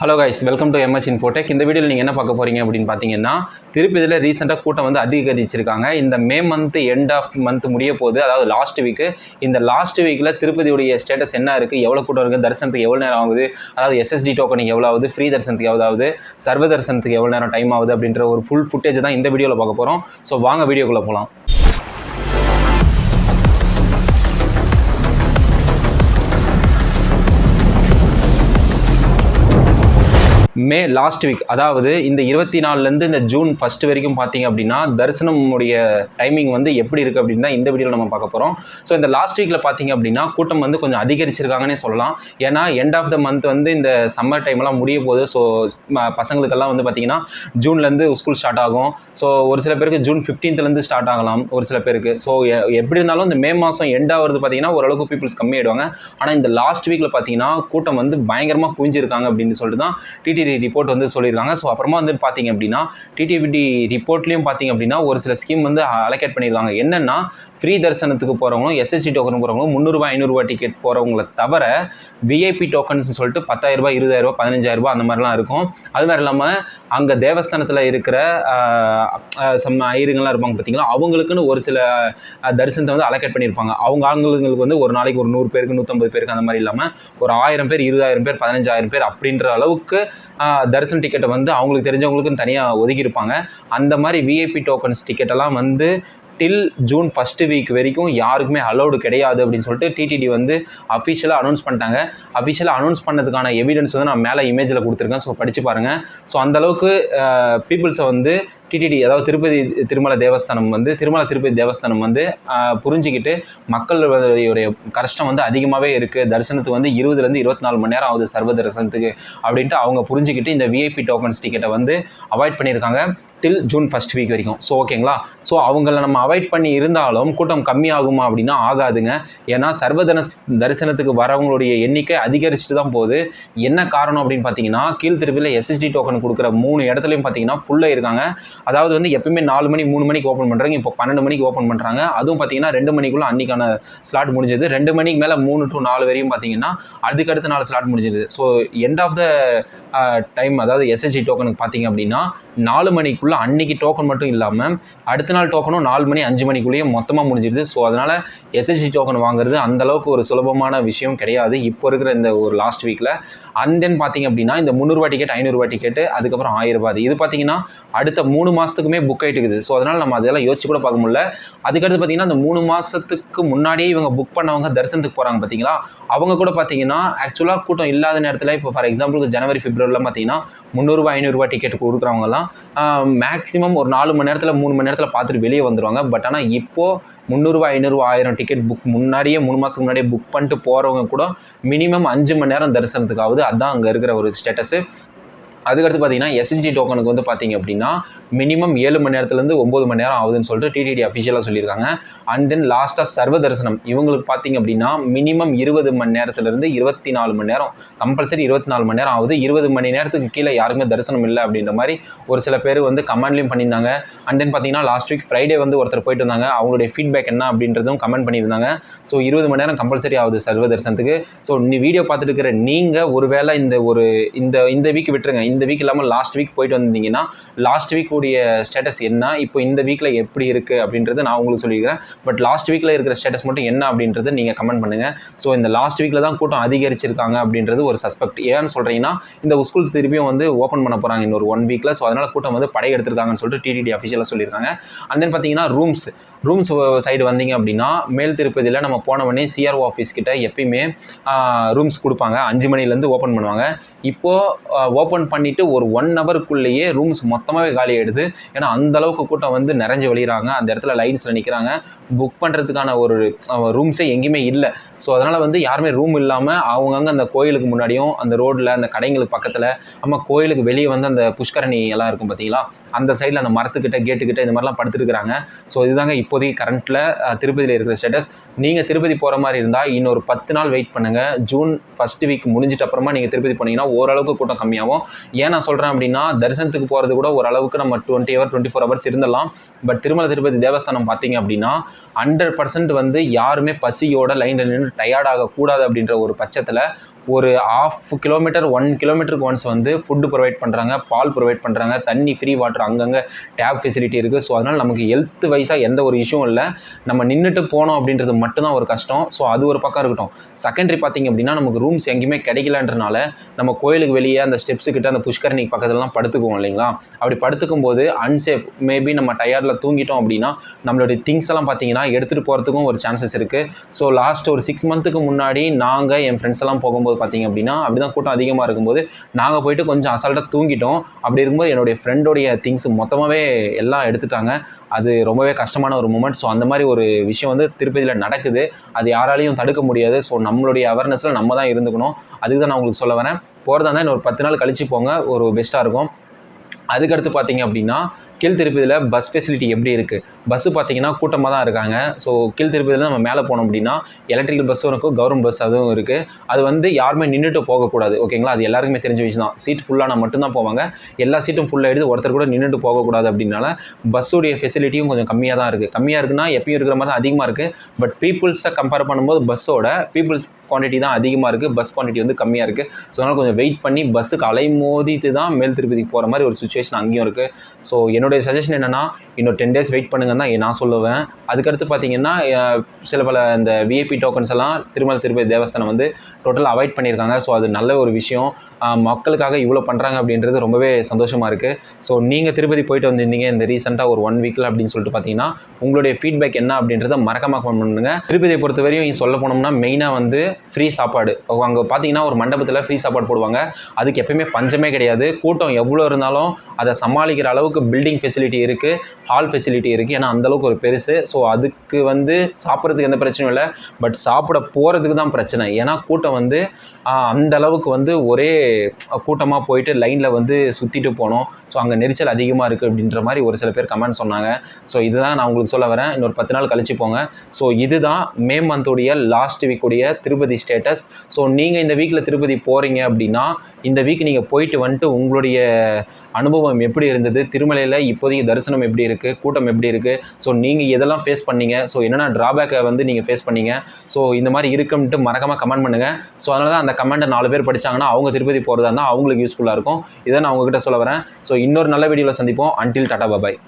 Hello guys welcome to MS Infotech இந்த வீடியோவில் நீங்கள் என்ன பார்க்க போகிறீங்க அப்படின்னு பார்த்தீங்கன்னா திருப்பதியில் ரீசெண்டாக கூட்டம் வந்து அதிகரிச்சிருக்காங்க. இந்த May month end of month முடிய போது அதாவது லாஸ்ட் வீக்கு இந்த லாஸ்ட் வீக்கில் திருப்பதியுடைய ஸ்டேட்டஸ் என்ன இருக்குது எவ்வளோ கூட்டம் இருக்குது தரிசனத்துக்கு எவ்வளோ நேரம் ஆகுது? அதாவது எஸ்எஸ்டி டோக்கனுக்கு எவ்வளோ ஆகுது? ஃப்ரீ தரிசனத்துக்கு எவ்வளோ ஆகுது? சர்வ தரிசனத்துக்கு எவ்வளோ நேரம் டைம் ஆகுது? அப்படின்ற ஒரு ஃபுல் ஃபுட்டேஜ் தான் இந்த வீடியோவில் பார்க்க போகிறோம் ஸோ வாங்க வீடியோக்குள்ளே போகலாம் மே லாஸ்ட் வீக் அதாவது இந்த இருபத்தி நாலுலேருந்து இந்த ஜூன் ஃபஸ்ட் வரைக்கும் பார்த்தீங்க அப்படின்னா தரிசனமுடைய டைமிங் வந்து எப்படி இருக்குது அப்படின்னு தான் இந்த வீடியோவில் நம்ம பார்க்க போகிறோம் ஸோ இந்த லாஸ்ட் வீக்கில் பார்த்தீங்க அப்படின்னா கூட்டம் வந்து கொஞ்சம் அதிகரிச்சிருக்காங்கன்னே சொல்லலாம். ஏன்னா எண்ட் ஆஃப் த மந்த் வந்து இந்த சம்மர் டைம்லாம் முடிய போகுது ஸோ பசங்களுக்கெல்லாம் வந்து பார்த்தீங்கன்னா ஜூன்லேருந்து ஸ்கூல் ஸ்டார்ட் ஆகும். ஸோ ஒரு சில பேருக்கு ஜூன் ஃபிஃப்டீன்த்லேருந்து ஸ்டார்ட் ஆகலாம் ஒரு சில பேருக்கு. ஸோ எப்படி இருந்தாலும் இந்த மே மாதம் எண்ட் ஆகிறது பார்த்தீங்கன்னா ஓரளவுக்கு பீப்புள்ஸ் கம்மியாயிடுவாங்க. ஆனால் இந்த லாஸ்ட் வீக்கில் பார்த்தீங்கன்னா கூட்டம் வந்து பயங்கரமாக குவிஞ்சிருக்காங்க அப்படின்னு சொல்லிட்டு தான் டிடிடி ரிப்போர்ட் வந்து சொல்லியிருக்காங்க. ஸோ அப்புறமா வந்து பார்த்தீங்க அப்படின்னா டிடிவிடி ரிப்போர்ட்லேயும் பார்த்தீங்க அப்படின்னா ஒரு சில ஸ்கீம் வந்து அலோகேட் பண்ணியிருக்காங்க. என்னென்னா ஃப்ரீ தரிசனத்துக்கு போகிறவங்களும் எஸ்எஸ்டி டோக்கன் போகிறவங்களும் முந்நூறுபா ஐநூறுரூவா டிக்கெட் போகிறவங்கள தவிர விஐபி டோக்கன்ஸ் சொல்லிட்டு பத்தாயிரரூபா இருபதாயிரரூபா பதினஞ்சாயிரரூபா அந்த மாதிரிலாம் இருக்கும். அது மாதிரி இல்லாமல் அங்கே தேவஸ்தானத்தில் இருக்கிற சம் ஐயருங்கள்லாம் இருப்பாங்க பார்த்தீங்களா? அவங்களுக்குன்னு ஒரு சில தரிசனத்தை வந்து அலோகேட் பண்ணியிருப்பாங்க. அவங்க ஆளுங்களுக்கு வந்து ஒரு நாளைக்கு ஒரு நூறு பேருக்கு நூற்றம்பது பேருக்கு அந்த மாதிரி இல்லாமல் ஒரு ஆயிரம் பேர் இருபதாயிரம் பேர் பதினஞ்சாயிரம் பேர் அப்படின்ற அளவுக்கு தரிசன டிக்கெட்டை வந்து அவங்களுக்கு தெரிஞ்சவங்களுக்குன்னு தனியாக ஒதுக்கியிருப்பாங்க. அந்த மாதிரி விஐபி டோக்கன்ஸ் டிக்கெட்டெல்லாம் வந்து டில் ஜூன் ஃபஸ்ட்டு வீக் வரைக்கும் யாருக்குமே அலௌடு கிடையாது அப்படின்னு சொல்லிட்டு டிடிடி வந்து அஃபிஷியலாக அனௌன்ஸ் பண்ணிட்டாங்க. அஃபிஷியலாக அனௌன்ஸ் பண்ணதுக்கான எவிடன்ஸ் வந்து நான் மேலே இமேஜில் கொடுத்துருக்கேன். ஸோ படித்து பாருங்கள் ஸோ அந்தளவுக்கு பீப்புள்ஸை வந்து டிடிடி அதாவது திருப்பதி திருமலை தேவஸ்தானம் வந்து திருமலை திருப்பதி தேவஸ்தானம் வந்து புரிஞ்சிக்கிட்டு புரிஞ்சுக்கிட்டு மக்களுடைய கஷ்டம் வந்து அதிகமாகவே இருக்குது தரிசனத்துக்கு வந்து இருபதுலேருந்து இருபத்தி நாலு மணி நேரம் ஆகுது சர்வ தரிசனத்துக்கு அப்படின்ட்டு அவங்க புரிஞ்சுக்கிட்டு இந்த விஐபி டோக்கன்ஸ் டிக்கெட்டை வந்து அவாய்ட் பண்ணியிருக்காங்க டில் ஜூன் ஃபஸ்ட் வீக் வரைக்கும். ஸோ ஓகேங்களா ஸோ அவங்கள நம்ம அவாய்ட் பண்ணி இருந்தாலும் கூட்டம் கம்மியாகுமா அப்படின்னா ஆகாதுங்க. ஏன்னா சர்வதன தரிசனத்துக்கு வரவங்களுடைய எண்ணிக்கை அதிகரிச்சுட்டு தான் போகுது. என்ன காரணம் அப்படின்னு பார்த்தீங்கன்னா கீழ் திருப்பியில் எஸ்எஸ்டி டோக்கன் கொடுக்குற மூணு இடத்துலையும் பார்த்தீங்கன்னா ஃபுல்லாக இருக்காங்க. அதாவது வந்து எப்பயுமே நாலு மணி மூணு மணிக்கு ஓப்பன் பண்ணுறாங்க இப்போ பன்னெண்டு மணிக்கு ஓப்பன் பண்ணுறாங்க அதுவும் பார்த்தீங்கன்னா ரெண்டு மணிக்குள்ளே அன்னைக்கான ஸ்லாட் முடிஞ்சது. ரெண்டு மணிக்கு மேலே மூணு டு நாலு வரையும் பார்த்தீங்கன்னா அதுக்கு அடுத்த நாலு ஸ்லாட் முடிஞ்சது so end of the time அதாவது எஸ்எஸ்சி டோக்கனுக்கு பார்த்தீங்க அப்படின்னா நாலு மணிக்குள்ளே அன்னைக்கு டோக்கன் மட்டும் இல்லாமல் அடுத்த நாள் டோக்கனும் நாலு மணி அஞ்சு மணிக்குள்ளேயே மொத்தமாக முடிஞ்சிருது. ஸோ அதனால் எஸ்எஸ்சி டோக்கன் வாங்குறது அந்த அளவுக்கு ஒரு சுலபமான விஷயம் கிடையாது. இப்போ இருக்கிற இந்த ஒரு லாஸ்ட் வீக்கில் அண்ட் தென் பார்த்தீங்க அப்படின்னா இந்த முந்நூறுரூவா டிக்கெட் ஐநூறுரூவா டிக்கெட்டு அதுக்கப்புறம் ஆயிரம் ரூபாய். இது பார்த்தீங்கன்னா அடுத்த மூணு மூணு மாதத்துக்குமே புக் ஆகிட்டு இருக்குது. ஸோ அதனால் நம்ம அதெல்லாம் யோசிச்சு கூட பார்க்க முடியல. அதுக்கடுத்து பார்த்தீங்கன்னா அந்த மூணு மாதத்துக்கு முன்னாடியே இவங்க புக் பண்ணவங்க தரிசனத்துக்கு போகிறாங்க பார்த்தீங்களா அவங்க கூட பார்த்தீங்கன்னா ஆக்சுவலாக கூட்டம் இல்லாத நேரத்தில் இப்போ ஃபார் எக்ஸாம்பிளுக்கு ஜனவரி பிப்ரவரியில் பார்த்தீங்கன்னா முந்நூறுரூவா ஐநூறுரூவா டிக்கெட் கொடுக்குறவங்கலாம் மேக்ஸிமம் ஒரு நாலு மணி நேரத்தில் மூணு மணி நேரத்தில் பார்த்துட்டு வெளியே வந்துடுவாங்க பட் ஆனால் இப்போது முந்நூறுரூவா ஐநூறுரூவா ஆயிரம் டிக்கெட் புக் முன்னாடியே மூணு மாதத்துக்கு முன்னாடியே புக் பண்ணிட்டு போகிறவங்க கூட மினிமம் அஞ்சு மணி நேரம் தரிசனத்துக்கு ஆகுது அதுதான் அங்கே இருக்கிற ஒரு ஸ்டேட்டஸு அதுக்கடுத்து பார்த்தீங்கன்னா எஸ்எஸ்டி டோக்கனுக்கு வந்து பார்த்தீங்க அப்படின்னா மினிமம் ஏழு மணி நேரத்துலேருந்து ஒம்பது மணி நேரம் ஆகுதுன்னு சொல்லிட்டு டிடிடி அஃபிஷியலாக சொல்லியிருக்காங்க. அண்ட் தென் லாஸ்ட்டாக சர்வ தரிசனம். இவங்களுக்கு பார்த்தீங்க அப்படின்னா மினிமம் இருபது மணி நேரத்துலேருந்து இருபத்தி நாலு மணி நேரம் கம்பல்சரி இருபத்தி நாலு மணி நேரம் ஆகுது. இருபது மணி நேரத்துக்கு கீழே யாருமே தரிசனம் இல்லை அப்படின்ற மாதிரி ஒரு சில பேர் வந்து கமெண்ட்லையும் பண்ணியிருந்தாங்க. அண்ட் தென் பார்த்தீங்கன்னா லாஸ்ட் வீக் ஃப்ரைடே வந்து ஒருத்தர் போயிட்டு வந்தாங்க. அவங்களுடைய ஃபீட்பேக் என்ன அப்படின்றதும் கமெண்ட் பண்ணியிருந்தாங்க. ஸோ இருபது மணி நேரம் கம்பல்சரி ஆகுது சர்வ தரிசனத்துக்கு. ஸோ நீ வீடியோ பார்த்துட்டு இருக்கிற நீங்கள் ஒருவேளை இந்த ஒரு இந்த இந்த வீக் விட்டுருங்க. இந்த வீக் இல்லாமல் லாஸ்ட் வீக் போயிட்டு வந்தீங்கன்னா லாஸ்ட் வீக் உடைய ஸ்டேட்டஸ் என்ன? இப்போ இந்த வீக்கில் எப்படி இருக்குது அப்படின்றத நான் உங்களுக்கு சொல்லியிருக்கிறேன். பட் லாஸ்ட் வீக்கில் இருக்கிற ஸ்டேட்டஸ் மட்டும் என்ன அப்படின்றத நீங்கள் கமெண்ட் பண்ணுங்கள் ஸோ இந்த லாஸ்ட் வீக்கில் தான் கூட்டம் அதிகரிச்சிருக்காங்க அப்படின்றது ஒரு சஸ்பெக்ட் ஏன்னு சொல்கிறீங்கன்னா இந்த ஸ்கூல்ஸ் திருப்பியும் வந்து ஓப்பன் பண்ண போகிறாங்க இன்னொரு ஒன் வீக்கில் ஸோ அதனால் கூட்டம் வந்து படை எடுத்திருக்காங்கன்னு சொல்லிட்டு டிடிடி அஃபிஷியலாக சொல்லியிருக்காங்க. அண்ட் தென் பார்த்தீங்கன்னா ரூம்ஸ் ரூம்ஸ் சைடு வந்தீங்க அப்படின்னா மேல் திருப்பதியில் நம்ம போன உடனே சிஆர்ஓ ஆஃபீஸ் கிட்ட எப்பயுமே ரூம்ஸ் கொடுப்பாங்க. அஞ்சு மணிலேருந்து ஓப்பன் பண்ணுவாங்க. இப்போது ஓப்பன் பண்ணி பண்ணிவிட்டு ஒரு ஒன் ஹவருக்குள்ளேயே ரூம்ஸ் மொத்தமாகவே காலி ஆகிடுது ஏன்னா அந்த அளவுக்கு கூட்டம் வந்து நிறைஞ்சு வழிகிறாங்க அந்த இடத்துல லைன்ஸில் நிற்கிறாங்க புக் பண்ணுறதுக்கான ஒரு ரூம்ஸே எங்கேயுமே இல்லை. ஸோ அதனால் வந்து யாருமே ரூம் இல்லாமல் அவங்கவுங்க அந்த கோயிலுக்கு முன்னாடியும் அந்த ரோட்டில் அந்த கடைங்களுக்கு பக்கத்தில் நம்ம கோயிலுக்கு வெளியே வந்து அந்த புஷ்கரணி எல்லாம் இருக்கும் பார்த்தீங்களா அந்த சைடில் அந்த மரத்துக்கிட்ட கேட்டுக்கிட்ட இந்த மாதிரிலாம் படுத்துருக்குறாங்க. ஸோ இதுதாங்க இப்போதைக்கு கரண்ட்டில் திருப்பதியில் இருக்கிற ஸ்டேட்டஸ் நீங்கள் திருப்பதி போகிற மாதிரி இருந்தால் இன்னொரு பத்து நாள் வெயிட் பண்ணுங்கள் ஜூன் ஃபஸ்ட் வீக் முடிஞ்சிட்ட அப்புறமா நீங்கள் திருப்பதி போனீங்கன்னா ஓரளவுக்கு கூட்டம் கம்மியாகும். ஏன் நான் சொல்கிறேன் அப்படின்னா தரிசனத்துக்கு போகிறது கூட ஓரளவுக்கு நம்ம twenty hour twenty four hours இருந்தலாம் but Tirumala Tirupati Devasthanam பார்த்தீங்க அப்படின்னா ஹண்ட்ரட் பர்சன்ட் வந்து யாருமே பசியோட லைனில் நின்று டயர்ட் ஆகக்கூடாது அப்படின்ற ஒரு பட்சத்தில் ஒரு ஆஃப் கிலோமீட்டர் ஒன் கிலோமீட்டருக்கு ஒன்ஸ் வந்து ஃபுட்டு ப்ரொவைட் பண்ணுறாங்க பால் ப்ரொவைட் பண்ணுறாங்க தண்ணி ஃப்ரீ வாட்டர் அங்கங்கே டேப் ஃபெசிலிட்டி இருக்குது ஸோ அதனால் நமக்கு ஹெல்த் வைஸாக எந்த ஒரு இஷ்யூவும் இல்லை. நம்ம நின்றுட்டு போனோம் அப்படின்றது மட்டும்தான் ஒரு கஷ்டம். ஸோ அது ஒரு பக்கம் இருக்கட்டும். செகண்டரி பார்த்தீங்க அப்படின்னா நமக்கு ரூம்ஸ் எங்கேயுமே கிடைக்கலன்றனால நம்ம கோயிலுக்கு வெளியே அந்த ஸ்டெப்ஸு கிட்ட அந்த புஷ்கரணிக்கு பக்கத்துலலாம் படுத்துக்குவோம் இல்லைங்களா? அப்படி படுத்துக்கும் போது அன்சேஃப் மேபி நம்ம டயர்டில் தூங்கிட்டோம் அப்படின்னா நம்மளுடைய திங்ஸ் எல்லாம் பார்த்தீங்கன்னா எடுத்துகிட்டு போகிறதுக்கும் ஒரு சான்சஸ் இருக்குது ஸோ லாஸ்ட் ஒரு சிக்ஸ் மந்த்துக்கு முன்னாடி நாங்கள் என் ஃப்ரெண்ட்ஸ் எல்லாம் போகும்போது பார்த்தீங்க அப்படின்னா அப்படி தான் கூட்டம் அதிகமாக இருக்கும்போது நாங்கள் போயிட்டு கொஞ்சம் அசால்ட்டாக தூங்கிட்டோம். அப்படி இருக்கும்போது என்னுடைய ஃப்ரெண்டோடைய திங்ஸ் மொத்தமாகவே எல்லாம் எடுத்துட்டாங்க. அது ரொம்பவே கஷ்டமான ஒரு மூமெண்ட் ஸோ அந்த மாதிரி ஒரு விஷயம் வந்து திருப்பதியில் நடக்குது. அது யாராலையும் தடுக்க முடியாது. ஸோ நம்மளுடைய அவேர்னஸில் நம்ம தான் இருந்துக்கணும். அதுக்கு தான் நான் உங்களுக்கு சொல்ல வரேன். போகிறதா இருந்தால் இன்னொரு பத்து நாள் கழிச்சு போங்க. ஒரு பெஸ்ட்டாக இருக்கும். அதுக்கடுத்து பார்த்தீங்க அப்படின்னா கீழ் திருப்பதியில் பஸ் ஃபெசிலிட்டி எப்படி இருக்குது பஸ்ஸு பார்த்தீங்கன்னா கூட்டமாக தான் இருக்காங்க. ஸோ கீழ் திருப்பதியில் நம்ம மேலே போனோம் அப்படின்னா எலக்ட்ரிக்கல் பஸ்ஸும் இருக்கும் கவர்மெண்ட் பஸ் அதுவும் இருக்குது அது வந்து யாருமே நின்றுட்டு போகக்கூடாது. ஓகேங்களா அது எல்லாருக்குமே தெரிஞ்ச விஷயம் தான். சீட் ஃபுல்லாக மட்டும்தான் போவாங்க. எல்லா சீட்டும் ஃபுல்லாக எடுத்து ஒருத்தர் கூட நின்றுட்டு போகக்கூடாது அப்படின்னால பஸ்ஸுடைய ஃபெசிலிட்டியும் கொஞ்சம் கம்மியாக தான் இருக்குது கம்மியாக இருக்குன்னா எப்பயும் இருக்கிற மாதிரி தான் அதிகமாக இருக்குது பட் பீப்புள்ஸை கம்பேர் பண்ணும்போது பஸ்ஸோட பீப்புள்ஸ் குவான்டிட்டி தான் அதிகமாக இருக்குது பஸ் குவான்டிட்டி வந்து கம்மியாக இருக்குது ஸோ அதனால் கொஞ்சம் வெயிட் பண்ணி பஸ்ஸுக்கு அலை மோதிட்டு தான் மேல் திருப்பதிக்கு போகிற மாதிரி ஒரு சுச்சுவேஷன் அங்கேயும் இருக்குது ஸோ என்னோட என்னுடைய சஜஷன் என்னென்னா இன்னும் டென் டேஸ் வெயிட் பண்ணுங்கன்னு தான் நான் சொல்லுவேன். அதுக்கடுத்து பார்த்தீங்கன்னா சில பல இந்த விஐபி டோக்கன்ஸ் எல்லாம் திருமல திருப்பதி தேவஸ்தானம் வந்து டோட்டலாக அவாய்ட் பண்ணியிருக்காங்க. ஸோ அது நல்ல ஒரு விஷயம். மக்களுக்காக இவ்வளோ பண்ணுறாங்க அப்படின்றது ரொம்பவே சந்தோஷமாக இருக்குது ஸோ நீங்கள் திருப்பதி போயிட்டு வந்திருந்தீங்க இந்த ரீசெண்டாக ஒரு ஒன் வீக்கில் அப்படின்னு சொல்லிட்டு பார்த்தீங்கன்னா உங்களுடைய ஃபீட்பேக் என்ன அப்படின்றத மறக்காம பண்ணுங்க. திருப்பதியை பொறுத்த வரையும் சொல்ல போனோம்னா மெயினாக வந்து ஃப்ரீ சாப்பாடு. அங்கே பார்த்தீங்கன்னா ஒரு மண்டபத்தில் ஃப்ரீ சாப்பாடு போடுவாங்க. அதுக்கு எப்பயுமே பஞ்சமே கிடையாது. கூட்டம் எவ்வளோ இருந்தாலும் அதை சமாளிக்கிற அளவுக்கு பில்டிங் ஃபெசிலிட்டி இருக்குது ஹால் ஃபெசிலிட்டி இருக்குது ஏன்னா அந்தளவுக்கு ஒரு பெருசு. ஸோ அதுக்கு வந்து சாப்பிட்றதுக்கு எந்த பிரச்சனையும் இல்லை. பட் சாப்பிட போகிறதுக்கு தான் பிரச்சனை. ஏன்னா கூட்டம் வந்து அந்த அளவுக்கு வந்து ஒரே கூட்டமாக போயிட்டு லைனில் வந்து சுற்றிட்டு போனோம். ஸோ அங்கே நெரிச்சல் அதிகமாக இருக்குது அப்படின்ற மாதிரி ஒரு சில பேர் கமெண்ட் சொன்னாங்க. ஸோ இதுதான் நான் உங்களுக்கு சொல்ல வரேன். இன்னொரு பத்து நாள் கழிச்சு போங்க. ஸோ இதுதான் மே மந்தோடைய லாஸ்ட் வீக்குடைய திருப்பதி ஸ்டேட்டஸ் ஸோ நீங்கள் இந்த வீக்கில் திருப்பதி போகிறீங்க அப்படின்னா இந்த வீக் நீங்கள் போயிட்டு வந்துட்டு உங்களுடைய அனுபவம் எப்படி இருந்தது? திருமலையில் இப்போதைக்கு தரிசனம் எப்படி இருக்குது கூட்டம் எப்படி இருக்குது ஸோ நீங்கள் எதெல்லாம் ஃபேஸ் பண்ணீங்க? ஸோ என்னென்ன ட்ராபேக்கை வந்து நீங்கள் ஃபேஸ் பண்ணீங்க? ஸோ இந்த மாதிரி இருக்குன்ட்டு மறக்காமல் கமெண்ட் பண்ணுங்கள் ஸோ அதனால தான் அந்த கமெண்ட்டை நாலு பேர் படிச்சாங்கன்னா அவங்க திருப்பதி போகிறதா இருந்தால் அவங்களுக்கு யூஸ்ஃபுல்லாக இருக்கும். இதை நான் உங்ககிட்ட சொல்ல வரேன். ஸோ இன்னொரு நல்ல வீடியோவில் சந்திப்போம். அன்டில் டாடா பாபாய்